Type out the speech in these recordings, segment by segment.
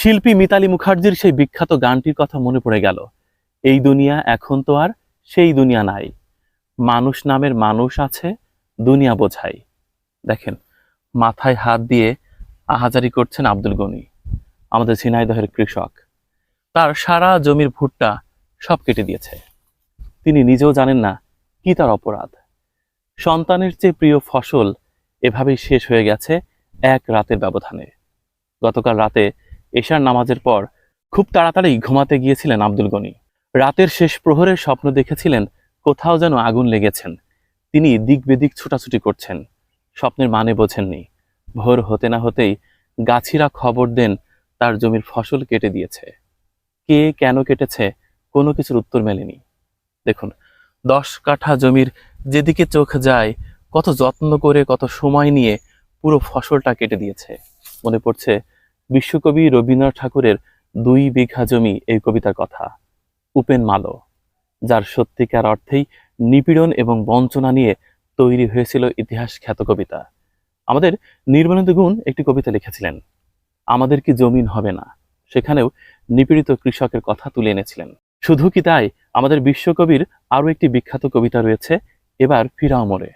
শিল্পী মিতালি মুখার্জির সেই বিখ্যাত গানটির কথা মনে পড়ে গেল। এই দুনিয়া এখন তো আর সেই দুনিয়া নাই। মানুষ নামের মানুষ আছে, দুনিয়া বোঝাই। দেখেন, মাথায় হাত দিয়ে আহাজারি করছেন আব্দুল গনি, আমাদের ঝিনাইদহের কৃষক। তার সারা জমির ভুট্টা সব কেটে দিয়েছে। তিনি নিজেও জানেন না কি তার অপরাধ। সন্তানের চেয়ে প্রিয় ফসল এভাবেই শেষ হয়ে গেছে এক রাতের ব্যবধানে। গতকাল রাতে এশার নামাজের পর খুব তাড়াতাড়ি ঘুমাতে গিয়েছিলেন আব্দুল গনি। রাতের শেষ প্রহরের স্বপ্ন দেখেছিলেন কোথাও যেন আগুন লেগেছেন। তিনি দিক বেদিক ছুটাছুটি করছেন। স্বপ্নের মানে বোঝেননি। ভোর হতে না হতেই গাছিরা খবর দেন তার জমির ফসল কেটে দিয়েছে। কে কেন কেটেছে কোনো কিছুর উত্তর মেলেনি। দেখুন, দশ কাঠা জমির যেদিকে চোখ যায়, কত যত্ন করে, কত সময় নিয়ে পুরো ফসলটা কেটে দিয়েছে। মনে পড়ছে বিশ্বকবি রবীন্দ্রনাথ ঠাকুরের দুই বিঘা জমি এই কবিতার কথা। উপেন মালো, যার সত্যিকার অর্থেই নিপীড়ন এবং বঞ্চনা নিয়ে তৈরি হয়েছিল ইতিহাস খ্যাত কবিতা। আমাদের নির্মলেন্দু গুণ একটি কবিতা লিখেছিলেন, আমাদের কি জমিন হবে না? সেখানেও নিপীড়িত কৃষকের কথা তুলে এনেছিলেন। শুধু কি তাই? আমাদের বিশ্বকবির আরও একটি বিখ্যাত কবিতা রয়েছে, এবার ফিরাও মোড়ে,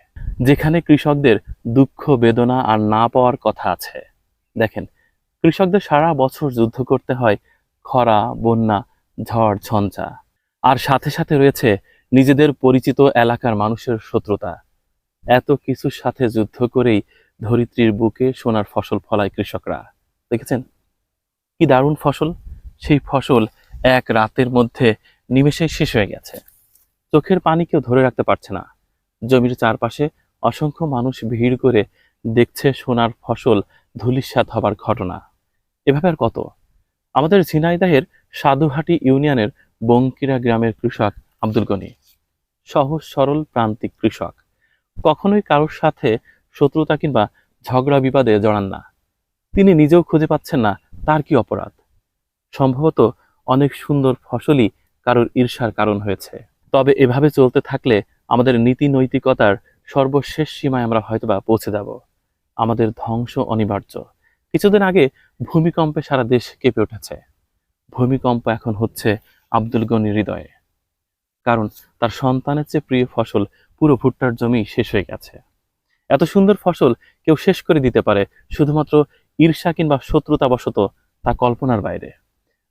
যেখানে কৃষকদের দুঃখ, বেদনা আর না পাওয়ার কথা আছে। দেখেন কৃষকদের সারা বছর যুদ্ধ করতে হয় খরা, বন্যা, ঝড়, ঝঞ্ঝা। আর সাথে সাথে রয়েছে নিজেদের পরিচিত এলাকার মানুষের শত্রুতা। এত কিছুর সাথে যুদ্ধ করেই ধরিত্রীর বুকে সোনার ফসল ফলায় কৃষকরা। দেখেছেন? কি দারুণ ফসল। সেই ফসল এক রাতের মধ্যে নিমেষে শেষ হয়ে গেছে। চোখের পানি কেউ ধরে রাখতে পারছে না। জমির চারপাশে অসংখ্য মানুষ ভিড় করে দেখছে সোনার ফসল ধূলিসাৎ হবার ঘটনা। এভাবে আর কত? আমাদের ঝিনাইদাহের সাধুহাটি ইউনিয়নের বঙ্কিরা গ্রামের কৃষক আব্দুল গনি। সহজ, সরল, প্রান্তিক কৃষক। কখনোই কারোর সাথে শত্রুতা কিংবা ঝগড়া বিবাদে জড়ান না। তিনি নিজেও খুঁজে পাচ্ছেন না তার কি অপরাধ। সম্ভবত অনেক সুন্দর ফসলই কারোর ঈর্ষার কারণ হয়েছে। তবে এভাবে চলতে থাকলে আমাদের নীতি নৈতিকতার সর্বশেষ সীমায় আমরা হয়তোবা পৌঁছে যাব। আমাদের ধ্বংস অনিবার্য। কিছুদিন আগে ভূমিকম্পে সারা দেশ কেঁপে উঠেছে। ভূমিকম্প এখন হচ্ছে আব্দুল গনির হৃদয়ে। কারণ তার সন্তানের চেয়ে প্রিয় ফসল পুরো ভুট্টার জমি শেষ হয়ে গেছে। এত সুন্দর ফসল কেউ শেষ করে দিতে পারে শুধুমাত্র ঈর্ষা কিংবা শত্রুতাবশত তা কল্পনার বাইরে।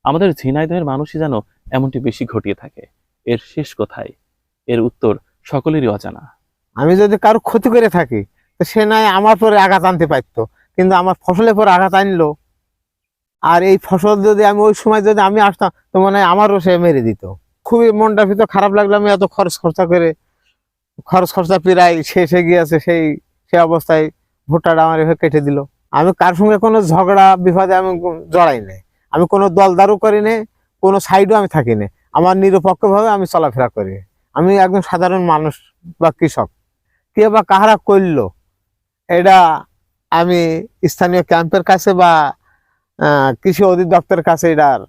আমাদের ঝিনাইদহের মানুষই যেন এমনটি বেশি ঘটিয়ে থাকে। এর শেষ কোথায়? এর উত্তর সকলেরই অজানা। আমি যদি কারও ক্ষতি করে থাকি, তো সে নয় আমার পরে আঘাত আনতে পারতো। কিন্তু আমার ফসলের পর আঘাত আনলো। আর এই ফসল যদি আমি ওই সময় যদি আমি আসতাম, তো মনে হয় আমারও সে মেরে দিত। খুবই মনটা ভিতর খারাপ লাগল আমি এত খরচ খরচা করে। খরচ খরচা প্রায় শেষে গিয়েছে, সেই, সে অবস্থায় ভুট্টাটা আমার এভাবে কেটে দিল। আমি কার সঙ্গে কোনো ঝগড়া, বিপদে আমি জড়াই নাই। আমি কোনো দলদারও করি না কোনো সাইডও আমি থাকি না আমার নিরপেক্ষভাবে আমি চলাফেরা করি। আমি একজন সাধারণ মানুষ বা কৃষক। কে বা কাহারা করল, এটা আমি স্থানীয় ক্যাম্পের কাছে বা কৃষি অধিদপ্তরের কাছে এটার,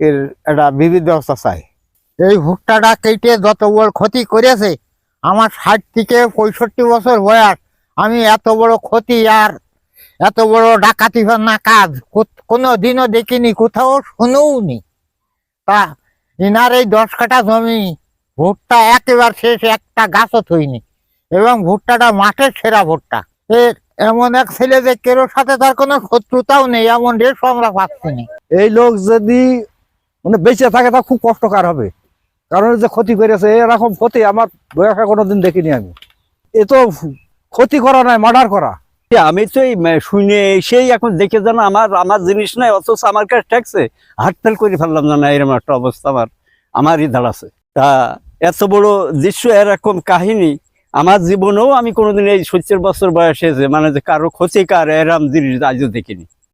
এর একটা বিবিধ ব্যবস্থা চাই। এই ভুট্টাটা কেটে যত বড় ক্ষতি করেছে, আমার ষাট থেকে পঁয়ষট্টি বছর বয়স, আমি এত বড় ক্ষতি আর এত বড় ডাকাতি না কাজ কোনো দিনও দেখিনি, কোথাও শুনেও নি তা ইনার এই দশ কাঠা জমি, ভুট্টা একেবারে শেষ একটা গাছও থইনি, এবং ভুট্টাটা মাঠের সেরা ভুট্টা। এর এমন এক ছেলে যে কেরোর সাথে তার কোনো শত্রুতাও নেই এমন রেশ আমরা পাচ্ছি না। এই লোক যদি মানে বেঁচে থাকে তা খুব কষ্টকর হবে। কারণ যে ক্ষতি করেছে এরকম ক্ষতি আমার বয়সে কোনোদিন দেখিনি আমি। এ তো ক্ষতি করা নয় মার্ডার করা। আমি তো এই শুনে সেই এখন দেখে জানা আমার আমার জিনিস নাই অথচ আমার কাছে ট্যাক্সে হাটফেল করে ফেললাম জানা এরকম একটা অবস্থা আমার আমারই দাঁড়াছে তা এত বড় দৃশ্য এরকম কাহিনী আমার জীবনেও আমি কোনোদিন এই সত্তর বছর বয়সে যে মানে যে কারও ক্ষতিকার এরাম জিনিস আজও দেখিনি।